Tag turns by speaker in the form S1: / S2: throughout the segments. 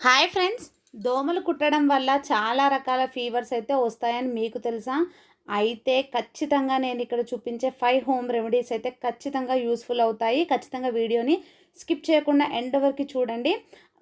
S1: Hi friends. దోమలు కుట్టడం వల్ల చాలా రకాల ఫీవర్స్ అయితే వస్తాయని మీకు తెలుసా? అయితే ఖచ్చితంగా నేను ఇక్కడ చూపించే ఫైవ్ హోమ్ రెమెడీస్ అయితే ఖచ్చితంగా యూస్ఫుల్ అవుతాయి. ఖచ్చితంగా వీడియోని స్కిప్ చేయకుండా ఎండ్ వరకు చూడండి.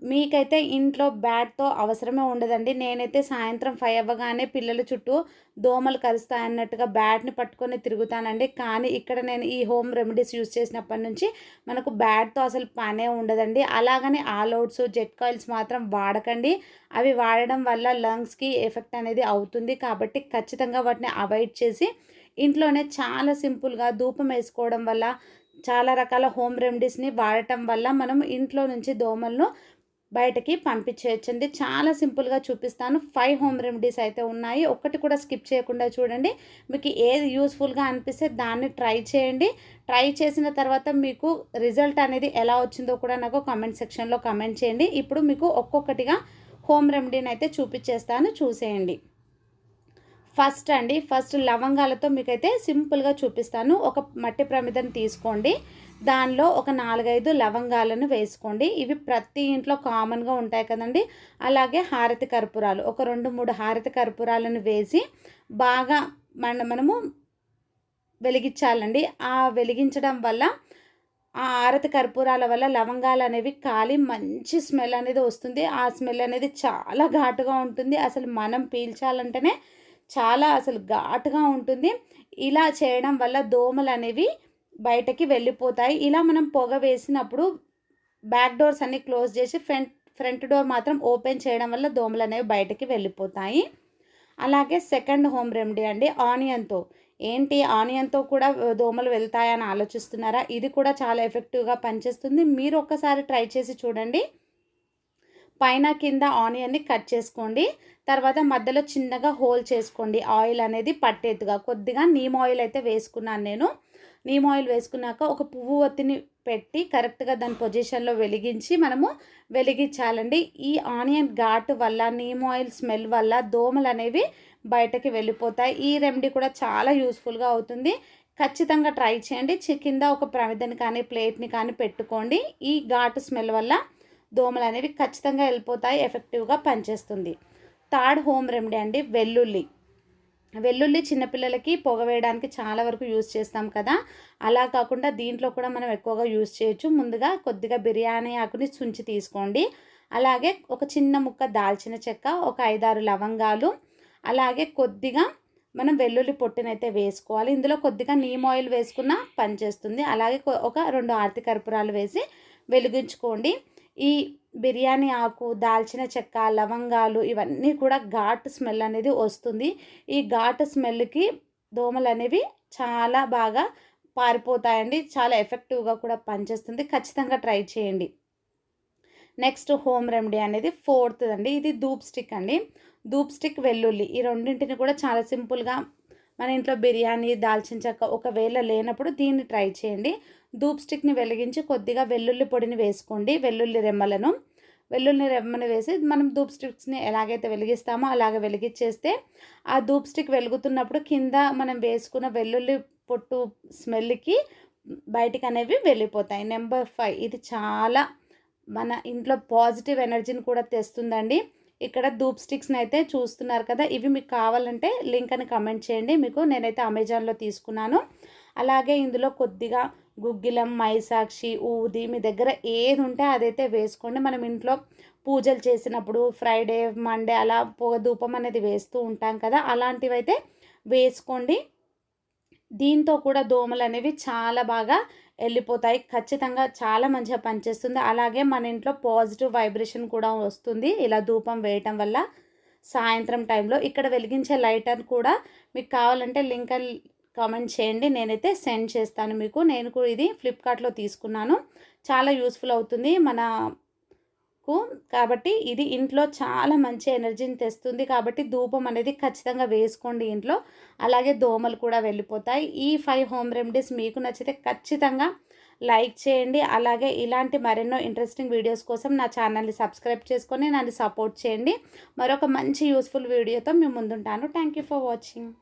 S1: మీకైతే ఇంట్లో బ్యాట్తో అవసరమే ఉండదండి. నేనైతే సాయంత్రం ఫైవ్ అవ్వగానే పిల్లల చుట్టూ దోమలు కరుస్తాయన్నట్టుగా బ్యాట్ని పట్టుకొని తిరుగుతానండి. కానీ ఇక్కడ నేను ఈ హోమ్ రెమెడీస్ యూజ్ చేసినప్పటి నుంచి మనకు బ్యాట్తో అసలు పనే ఉండదండి. అలాగని ఆల్అవుట్స్ జెట్ కాయిల్స్ మాత్రం వాడకండి. అవి వాడడం వల్ల లంగ్స్కి ఎఫెక్ట్ అనేది అవుతుంది కాబట్టి ఖచ్చితంగా వాటిని అవాయిడ్ చేసి ఇంట్లోనే చాలా సింపుల్గా ధూపం వేసుకోవడం వల్ల చాలా రకాల హోమ్ రెమెడీస్ని వాడటం వల్ల మనం ఇంట్లో నుంచి దోమలను బయటకి పంపించేయచ్చండి. చాలా సింపుల్గా చూపిస్తాను. ఫైవ్ హోమ్ రెమెడీస్ అయితే ఉన్నాయి. ఒక్కటి కూడా స్కిప్ చేయకుండా చూడండి. మీకు ఏది యూస్ఫుల్గా అనిపిస్తే దాన్ని ట్రై చేయండి. ట్రై చేసిన తర్వాత మీకు రిజల్ట్ అనేది ఎలా వచ్చిందో కూడా నాకు కామెంట్ సెక్షన్లో కామెంట్ చేయండి. ఇప్పుడు మీకు ఒక్కొక్కటిగా హోమ్ రెమెడీని అయితే చూపించేస్తాను. చూసేయండి. ఫస్ట్ అండి ఫస్ట్ లవంగాలతో మీకైతే సింపుల్గా చూపిస్తాను. ఒక మట్టి ప్రమిదను తీసుకోండి. దానిలో ఒక నాలుగైదు లవంగాలను వేసుకోండి. ఇవి ప్రతి ఇంట్లో కామన్గా ఉంటాయి కదండి. అలాగే హారతి కర్పూరాలు ఒక రెండు మూడు హారతి కర్పూరాలను వేసి బాగా మన మనము వెలిగించాలండి. ఆ వెలిగించడం వల్ల ఆ ఆరతి కర్పూరాల వల్ల లవంగాలు అనేవి కాలి మంచి స్మెల్ అనేది వస్తుంది. ఆ స్మెల్ అనేది చాలా ఘాటుగా ఉంటుంది. అసలు మనం పీల్చాలంటేనే చాలా అసలు ఘాటుగా ఉంటుంది. ఇలా చేయడం వల్ల దోమలు అనేవి బయటకి వెళ్ళిపోతాయి. ఇలా మనం పొగ వేసినప్పుడు బ్యాక్ డోర్స్ అన్ని క్లోజ్ చేసి ఫ్రంట్ ఫ్రంట్ డోర్ మాత్రం ఓపెన్ చేయడం వల్ల దోమలు అనేవి బయటకి వెళ్ళిపోతాయి. అలాగే సెకండ్ హోమ్ రెమెడీ అండి ఆనియన్తో. ఏంటి ఆనియన్తో కూడా దోమలు వెళ్తాయని ఆలోచిస్తున్నారా? ఇది కూడా చాలా ఎఫెక్టివ్గా పనిచేస్తుంది. మీరు ఒక్కసారి ట్రై చేసి చూడండి. పైన కింద ఆనియన్ని కట్ చేసుకోండి. తర్వాత మధ్యలో చిన్నగా హోల్ చేసుకోండి. ఆయిల్ అనేది పట్టేట్టుగా కొద్దిగా నీమ్ ఆయిల్ అయితే వేసుకున్నాను నేను. నీమ్ ఆయిల్ వేసుకున్నాక ఒక పువ్వు ఒత్తిని పెట్టి కరెక్ట్గా దాని పొజిషన్లో వెలిగించి మనము వెలిగించాలండి. ఈ ఆనియన్ ఘాటు వల్ల నీమ్ ఆయిల్ స్మెల్ వల్ల దోమలు అనేవి బయటకి వెళ్ళిపోతాయి. ఈ రెమెడీ కూడా చాలా యూస్ఫుల్గా అవుతుంది. ఖచ్చితంగా ట్రై చేయండి. కింద ఒక ప్రమిదని కానీ ప్లేట్ని కానీ పెట్టుకోండి. ఈ ఘాటు స్మెల్ వల్ల దోమలు అనేవి ఖచ్చితంగా వెళ్ళిపోతాయి ఎఫెక్టివ్గా పనిచేస్తుంది. థర్డ్ హోమ్ రెమెడీ అండి వెల్లుల్లి. వెల్లుల్లి చిన్నపిల్లలకి పొగ వేయడానికి చాలా వరకు యూజ్ చేస్తాం కదా. అలా కాకుండా దీంట్లో కూడా మనం ఎక్కువగా యూజ్ చేయొచ్చు. ముందుగా కొద్దిగా బిర్యానీ ఆకుని చుంచి తీసుకోండి. అలాగే ఒక చిన్న ముక్క దాల్చిన చెక్క ఒక ఐదారు లవంగాలు. అలాగే కొద్దిగా మనం వెల్లుల్లి పొట్టునైతే వేసుకోవాలి. ఇందులో కొద్దిగా నీమ్ ఆయిల్ వేసుకున్న పనిచేస్తుంది. అలాగే ఒక రెండు ఆర్తి కర్పూరాలు వేసి వెలిగించుకోండి. ఈ బిర్యానీ ఆకు దాల్చిన చెక్క లవంగాలు ఇవన్నీ కూడా ఘాటు స్మెల్ అనేది వస్తుంది. ఈ ఘాటు స్మెల్కి దోమలు అనేవి చాలా బాగా పారిపోతాయండి. చాలా ఎఫెక్టివ్గా కూడా పనిచేస్తుంది. ఖచ్చితంగా ట్రై చేయండి. నెక్స్ట్ హోమ్ రెమెడీ అనేది ఫోర్త్ అండి ఇది ధూప్ స్టిక్ అండి. ధూప్ స్టిక్ వెల్లుల్లి ఈ రెండింటిని కూడా చాలా సింపుల్గా మన ఇంట్లో బిర్యానీ దాల్చిన చెక్క ఒకవేళ లేనప్పుడు దీన్ని ట్రై చేయండి. ధూప్ స్టిక్ని వెలిగించి కొద్దిగా వెల్లుల్లి పొడిని వేసుకోండి. వెల్లుల్లి రెమ్మలను. వెల్లుల్లి రెమ్మను వేసి మనం ధూప్ స్టిక్స్ని ఎలాగైతే వెలిగిస్తామో అలాగే వెలిగించేస్తే ఆ ధూప్ స్టిక్ వెలుగుతున్నప్పుడు కింద మనం వేసుకున్న వెల్లుల్లి పొట్టు స్మెల్కి బయటికి అనేవి వెళ్ళిపోతాయి. Number five. ఇది చాలా మన ఇంట్లో పాజిటివ్ ఎనర్జీని కూడా తెస్తుందండి. ఇక్కడ ధూప్ స్టిక్స్ని అయితే చూస్తున్నారు కదా ఇవి మీకు కావాలంటే లింక్ అని కమెంట్ చేయండి. మీకు నేనైతే అమెజాన్లో తీసుకున్నాను. అలాగే ఇందులో కొద్దిగా గుగ్గిలం మైసాక్షి ఊది మీ దగ్గర ఏది ఉంటే అదైతే వేసుకోండి. మనం ఇంట్లో పూజలు చేసినప్పుడు ఫ్రైడే మండే అలా పొగ ధూపం అనేది వేస్తూ ఉంటాం కదా అలాంటివైతే వేసుకోండి. దీంతో కూడా దోమలు అనేవి చాలా బాగా వెళ్ళిపోతాయి. ఖచ్చితంగా చాలా మంచిగా పనిచేస్తుంది. అలాగే మన ఇంట్లో పాజిటివ్ వైబ్రేషన్ కూడా వస్తుంది. ఇలా ధూపం వేయటం వల్ల సాయంత్రం టైంలో ఇక్కడ వెలిగించే లైటర్ కూడా మీకు కావాలంటే లింక్ కామెంట్ చేయండి. నేనైతే సెండ్ చేస్తాను మీకు. నేను కూడా ఇది ఫ్లిప్కార్ట్లో తీసుకున్నాను. చాలా యూస్ఫుల్ అవుతుంది. మన కు కాబట్టి ఇది ఇంట్లో చాలా మంచి ఎనర్జీని తెస్తుంది. కాబట్టి ధూపం అనేది ఖచ్చితంగా వేసుకోండి ఇంట్లో. అలాగే దోమలు కూడా వెళ్ళిపోతాయి. ఈ ఫైవ్ హోమ్ రెమెడీస్ మీకు నచ్చితే ఖచ్చితంగా లైక్ చేయండి. అలాగే ఇలాంటి మరెన్నో ఇంట్రెస్టింగ్ వీడియోస్ కోసం నా ఛానల్ని సబ్స్క్రైబ్ చేసుకొని నన్ను సపోర్ట్ చేయండి. మరొక మంచి యూస్ఫుల్ వీడియోతో మేము ముందుంటాను. Thank for watching.